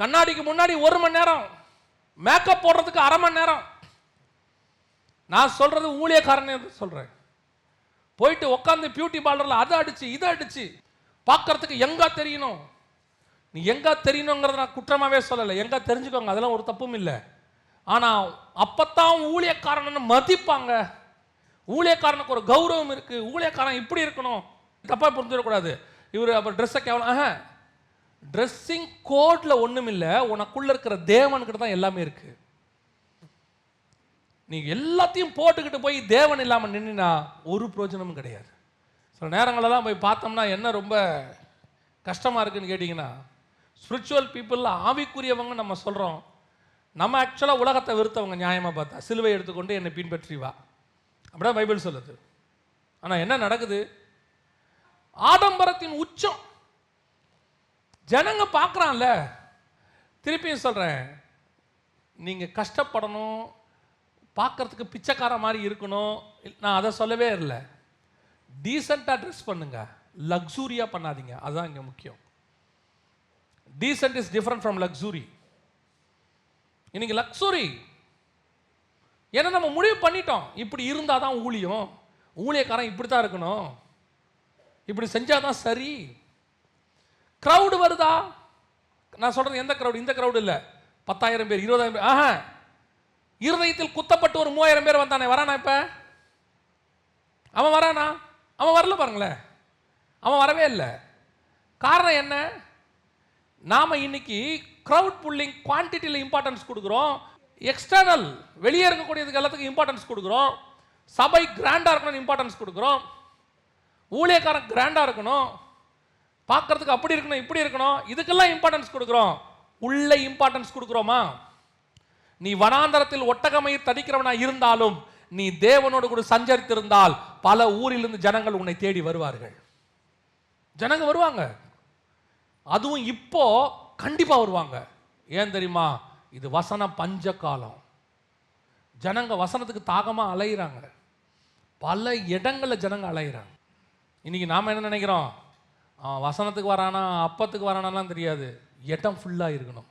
கண்ணாடிக்கு முன்னாடி ஒரு மணி நேரம் மேக்கப் போடுறதுக்கு அரை மணி நேரம். நான் சொல்றது ஊழியக்காரன் சொல்றேன். போயிட்டு உட்காந்து பியூட்டி பார்லரில் அதை அடிச்சு இதை அடிச்சு பார்க்கறதுக்கு எங்கே தெரியணும்? நீ எங்கே தெரியணுங்கிறத நான் குற்றமாகவே சொல்லலை. எங்கே தெரிஞ்சுக்கோங்க அதெல்லாம் ஒரு தப்பும் இல்லை. ஆனால் அப்போத்தான் ஊழியக்காரன்னு மதிப்பாங்க. ஊழியக்காரனுக்கு ஒரு கௌரவம் இருக்குது ஊழியக்காரன் இப்படி இருக்கணும். தப்பாக புரிஞ்சிடக்கூடாது. இவர் அப்போ ட்ரெஸ்ஸை கேவலம் ஆஹா ட்ரெஸ்ஸிங் கோட்டில் ஒன்றும் இல்லை உனக்குள்ளே இருக்கிற தேவன்கிட்ட தான் எல்லாமே இருக்கு. நீ எல்லாத்தையும் போட்டுக்கிட்டு போய் தேவன் இல்லாமல் நின்றுனா ஒரு பிரயோஜனமும் கிடையாது. சில நேரங்களெல்லாம் போய் பார்த்தோம்னா என்ன ரொம்ப கஷ்டமாக இருக்குன்னு கேட்டிங்கன்னா ஸ்பிரிச்சுவல் பீப்புளில் ஆவிக்குரியவங்க நம்ம சொல்கிறோம் நம்ம ஆக்சுவலாக உலகத்தை வெறுத்தவங்க நியாயமாக பார்த்தா சிலுவை எடுத்துக்கொண்டு என்னை பின்பற்றி வா அப்படிதான் பைபிள் சொல்லுது. ஆனால் என்ன நடக்குது? ஆடம்பரத்தின் உச்சம் ஜனங்க பார்க்குறான்ல. திருப்பியும் சொல்கிறேன் நீங்கள் கஷ்டப்படணும் பார்க்கறதுக்கு பிச்சைக்கார மாதிரி இருக்கணும். நான் அதை சொல்லவே இல்லை. டீசெண்டாக ட்ரெஸ் பண்ணுங்க. லக்ஸூரியாக பண்ணாதீங்க. அதுதான் இங்கே முக்கியம். Decent is different from luxury இன்னைக்கு லக்ஸூரி ஏன்னா நம்ம முடிவு பண்ணிட்டோம். இப்படி இருந்தால் தான் ஊழியம். ஊழியக்காரன் இப்படி தான் இருக்கணும். இப்படி செஞ்சால் தான் சரி. க்ரௌடு வருதா? நான் சொல்கிறது எந்த க்ரௌடு இந்த க்ரௌடு இல்லை. பத்தாயிரம் பேர் இருபதாயிரம் பேர். ஆஹா. இருதயத்தில் குத்தப்பட்டு ஒரு மூவாயிரம் பேர் வந்தானே. வரானா இப்போ? அவன் வரானா? அவன் வரல பாருங்களேன். அவன் வரவே இல்லை. காரணம் என்ன? நாம் இன்னைக்கு க்ரௌட் புல்லிங் குவான்டிட்டியில் இம்பார்ட்டன்ஸ் கொடுக்குறோம். எக்ஸ்டர்னல் வெளியே இருக்கக்கூடியதுக்கு எல்லாத்துக்கும் இம்பார்ட்டன்ஸ் கொடுக்குறோம். சபை கிராண்டாக இருக்கணும்னு இம்பார்ட்டன்ஸ் கொடுக்குறோம். ஊழியக்காரன் கிராண்டாக இருக்கணும். பார்க்கறதுக்கு அப்படி இருக்கணும் இப்படி இருக்கணும். இதுக்கெல்லாம் இம்பார்ட்டன்ஸ் கொடுக்குறோம். உள்ள இம்பார்ட்டன்ஸ் கொடுக்குறோமா? நீ வனாந்தரத்தில் ஒட்டகமயிர் தடிக்கிறவனா இருந்தாலும் நீ தேவனோடு கூட சஞ்சரித்திருந்தால் பல ஊரிலிருந்து ஜனங்கள் உன்னை தேடி வருவார்கள். ஜனங்க வருவாங்க. அதுவும் இப்போ கண்டிப்பாக வருவாங்க. ஏன் தெரியுமா? இது வசன பஞ்ச காலம் ஜனங்க வசனத்துக்கு தாகமாக அலையிறாங்க. பல இடங்களில் ஜனங்க அலையிறாங்க. இன்னைக்கு நாம் என்ன நினைக்கிறோம்? அவன் வசனத்துக்கு வரானா அப்பத்துக்கு வரானாலாம் தெரியாது. இடம் ஃபுல்லாக இருக்கணும்.